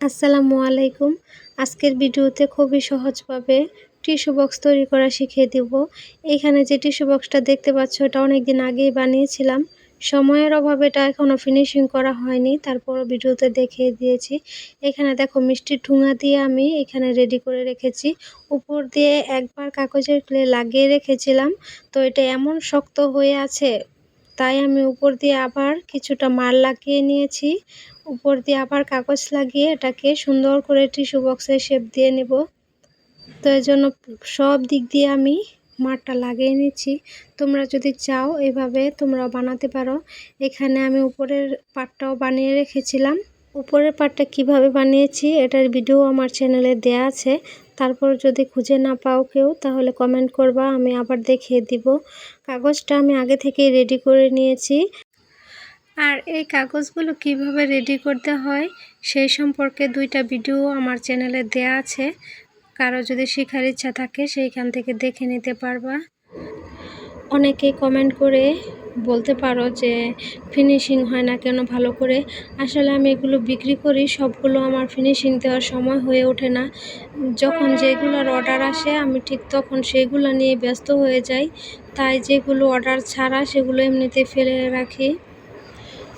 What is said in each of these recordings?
আসসালামু আলাইকুম। আজকের ভিডিওতে খুবই সহজভাবে টিস্যু বক্স তৈরি করা শিখিয়ে দিব। এখানে যে টিস্যু বক্সটা দেখতে পাচ্ছ, এটা অনেকদিন আগেই বানিয়েছিলাম। সময়ের অভাবে এটা এখনও ফিনিশিং করা হয়নি তারপর ভিডিওতে দেখিয়ে দিয়েছি। এখানে দেখো মিষ্টির ঠুঙা দিয়ে আমি এখানে রেডি করে রেখেছি। উপর দিয়ে একবার কাগজের ক্লে লাগিয়ে রেখেছিলাম। তো এটা এমন শক্ত হয়ে আছে তাই আমি উপর দিয়ে আবার কিছুটা মার লাগিয়ে নিয়েছি। উপর দিয়ে আবার কাগজ লাগিয়ে এটাকে সুন্দর করে টিস্যু বক্সের শেপ দিয়ে নেব। তো এই জন্য সব দিক দিয়ে আমি মারটা লাগিয়ে নিচ্ছি। তোমরা যদি চাও এভাবে তোমরা বানাতে পারো। এখানে আমি উপরের পাটটাও বানিয়ে রেখেছিলাম। উপরের পাটটা কীভাবে বানিয়েছি এটার ভিডিও আমার চ্যানেলে দেয়া আছে। তারপর যদি খুঁজে না পাও কেউ, তাহলে কমেন্ট করবা, আমি আবার দেখিয়ে দিব। কাগজটা আমি আগে থেকেই রেডি করে নিয়েছি। আর এই কাগজগুলো কীভাবে রেডি করতে হয়, সেই সম্পর্কে দুইটা ভিডিও আমার চ্যানেলে দেয়া আছে। কারও যদি শেখার ইচ্ছা থাকে, সেইখান থেকে দেখে নিতে পারবা। অনেকেই কমেন্ট করে বলতে পারো যে ফিনিশিং হয় না কেন ভালো করে। আসলে আমি এগুলো বিক্রি করি, সবগুলো আমার ফিনিশিং দেওয়ার সময় হয়ে ওঠে না। যখন যেগুলোর অর্ডার আসে, আমি ঠিক তখন সেগুলো নিয়ে ব্যস্ত হয়ে যাই। তাই যেগুলো অর্ডার ছাড়া, সেগুলো এমনিতে ফেলে রাখি।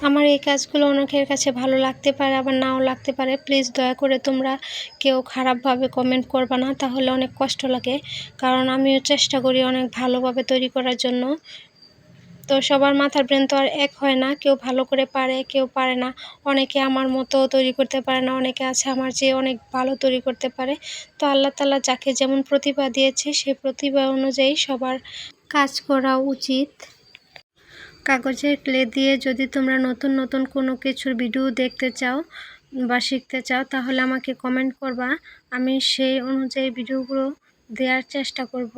আমার এই কাজগুলো অনেকের কাছে ভালো লাগতে পারে, আবার নাও লাগতে পারে। প্লিজ দয়া করে তোমরা কেউ খারাপভাবে কমেন্ট করবা না, তাহলে অনেক কষ্ট লাগে। কারণ আমিও চেষ্টা করি অনেক ভালোভাবে তৈরি করার জন্য। তো সবার মাথার ব্রেন তো আর এক হয় না। কেউ ভালো করে পারে, কেউ পারে না। অনেকে আমার মতো তৈরি করতে পারে না, অনেকে আছে আমার যে অনেক ভালো তৈরি করতে পারে। তো আল্লাহ তালা যাকে যেমন প্রতিভা দিয়েছে, সেই প্রতিভা অনুযায়ী সবার কাজ করা উচিত। কাগজের ক্লে দিয়ে যদি তোমরা নতুন নতুন কোনো কিছুর ভিডিও দেখতে চাও বা শিখতে চাও, তাহলে আমাকে কমেন্ট করবা। আমি সেই অনুযায়ী ভিডিওগুলো দেওয়ার চেষ্টা করব।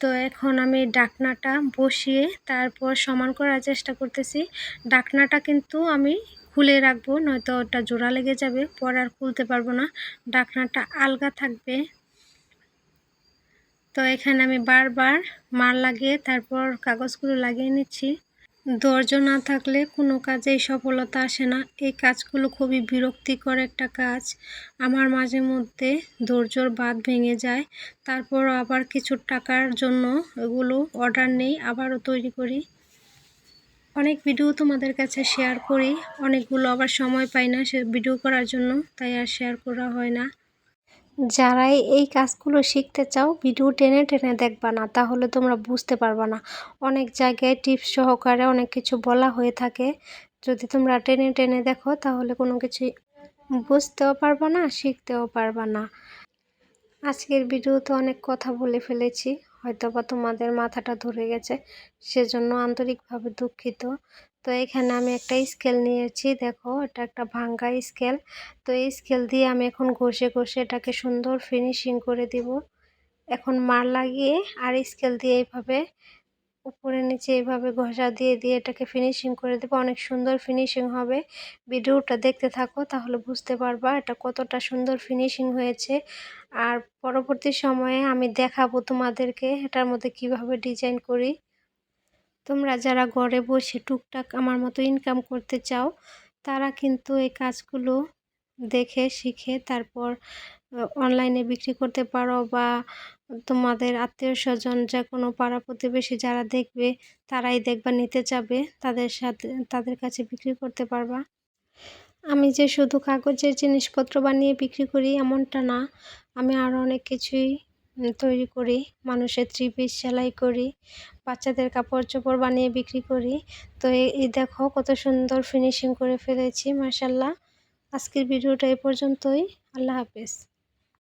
তো এখন আমি ডাকনাটা বসিয়ে তারপর সমান করার চেষ্টা করতেছি। ডাকনাটা কিন্তু আমি খুলে রাখব, নয়তো ওটা জোড়া লেগে যাবে, পর আর খুলতে পারব না। ডাকনাটা আলগা থাকবে। তো এখানে আমি বারবার মার লাগিয়ে তারপর কাগজগুলো লাগিয়ে নিচ্ছি। ধৈর্য না থাকলে কোনো কাজেই সফলতা আসে না। এই কাজগুলো খুবই বিরক্তিকর একটা কাজ। আমার মাঝে মধ্যে ধৈর্যর বাদ ভেঙে যায়, তারপর আবার কিছু টাকার জন্য এগুলো অর্ডার নেই, আবারও তৈরি করি। অনেক ভিডিও তোমাদের কাছে শেয়ার করি, অনেকগুলো আবার সময় পাই না সে ভিডিও করার জন্য, তাই আর শেয়ার করা হয় না। যারাই এই কাজগুলো শিখতে চাও, ভিডিও টেনে টেনে দেখবা না, তাহলে তোমরা বুঝতে পারবা না। অনেক জায়গায় টিপস সহকারে অনেক কিছু বলা হয়ে থাকে। যদি তোমরা টেনে টেনে দেখো, তাহলে কোনো কিছু বুঝতেও পারবা না, শিখতেও পারবা না। আজকের ভিডিওতে অনেক কথা বলে ফেলেছি। হয়তো বা তোমাদের মাথাটা ধরে গেছে, সেজন্য আন্তরিকভাবে দুঃখিত। তো এখানে আমি একটা স্কেল নিয়েছি, দেখো এটা একটা ভাঙ্গা স্কেল তো এই স্কেল দিয়ে আমি এখন ঘষে ঘষে এটাকে সুন্দর ফিনিশিং করে দিব। এখন মার লাগিয়ে আর স্কেল দিয়ে এইভাবে উপরে নিচে এইভাবে ঘষা দিয়ে দিয়ে এটাকে ফিনিশিং করে দেবো। অনেক সুন্দর ফিনিশিং হবে। ভিডিওটা দেখতে থাকো, তাহলে বুঝতে পারবা এটা কতটা সুন্দর ফিনিশিং হয়েছে। আর পরবর্তী সময়ে আমি দেখাবো তোমাদেরকে এটার মধ্যে কীভাবে ডিজাইন করি। তোমরা যারা ঘরে বসে টুকটাক আমার মতো ইনকাম করতে চাও, তারা কিন্তু এই কাজগুলো দেখে, শিখে, তারপর অনলাইনে বিক্রি করতে পারো বা তোমাদের আত্মীয় স্বজন যে কোনো পাড়া প্রতিবেশী যারা দেখবে, তারাই দেখবা, নিতে যাবে তাদের সাথে, তাদের কাছে বিক্রি করতে পারবা। আমি যে শুধু কাগজের জিনিসপত্র বানিয়ে বিক্রি করি এমনটা না, আমি আরও অনেক কিছুই তৈরি করি, মানুষের থ্রি পিস সেলাই করি, বাচ্চাদের কাপড় চোপড় বানিয়ে বিক্রি করি। তো এই দেখো কত সুন্দর ফিনিশিং করে ফেলেছি মার্শাল্লাহ আজকের ভিডিওটা এ পর্যন্তই, আল্লাহ হাফেজ।